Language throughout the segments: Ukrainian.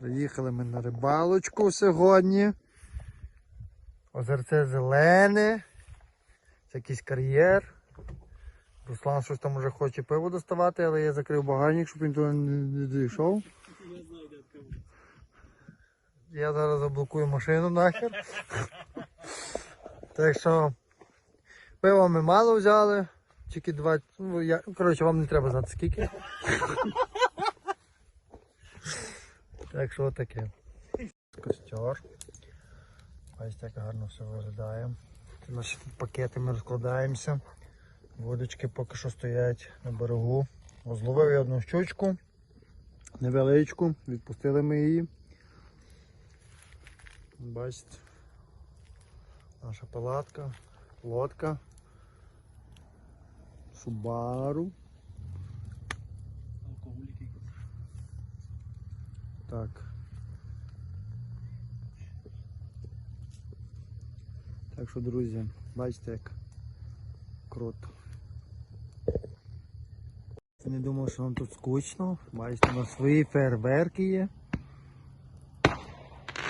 Приїхали ми на рибалочку сьогодні. Озерце зелене. Це якийсь кар'єр. Руслан щось там уже хоче пиво доставати, але я закрив багажник, щоб він туди не, дійшов. Я зараз заблокую машину нахер. так що пиво ми мало взяли. Тільки два. Ну, я, коротше, вам не треба знати скільки. Так що таке. Костер. Бачите, як гарно все виглядає. Це наші пакети ми розкладаємося. Водочки поки що стоять на берегу. Зловив я одну щучку. Невеличку, відпустили ми її. Бачите. Наша палатка, лодка. Субару. Так. Так що, друзі, бачите, як круто. Не думав, що вам тут скучно. Бачите, у нас свої фейерверки є.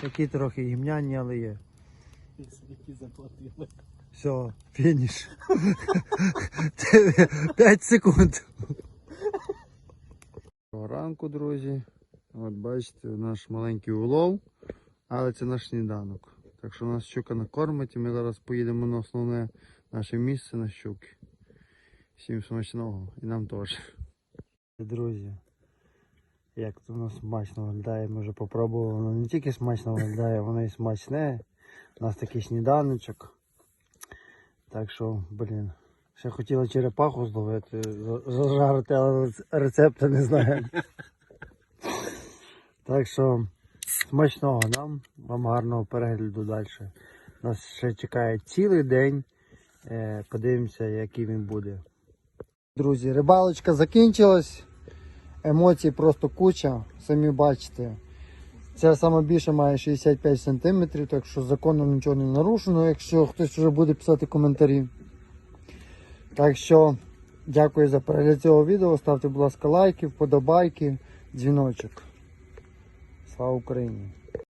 Такі трохи гімняні, але є. Які заплатили. Все, фініш. 5 секунд. Ранку, друзі. От бачите, наш маленький улов, але це наш сніданок. Так що нас щука накормить і ми зараз поїдемо на основне наше місце на щуки. Всім смачного і нам теж. Друзі, як тут у нас смачно виглядає, ми вже попробували. Воно не тільки смачно виглядає, воно і смачне. У нас такий сніданочок. Так що, блін, ще хотіла черепаху зловити, зажарити, але рец- не знаю. Так що смачного нам, вам гарного перегляду далі. Нас ще чекає цілий день. Е, Подивимося, який він буде. Друзі, рибалочка закінчилась. Емоцій просто куча, самі бачите. Це саме більше має 65 см, так що законом нічого не нарушено, якщо хтось вже буде писати коментарі. Так що дякую за перегляд цього відео. Ставте, будь ласка, лайки, вподобайки, дзвіночок. pau Ucrânia.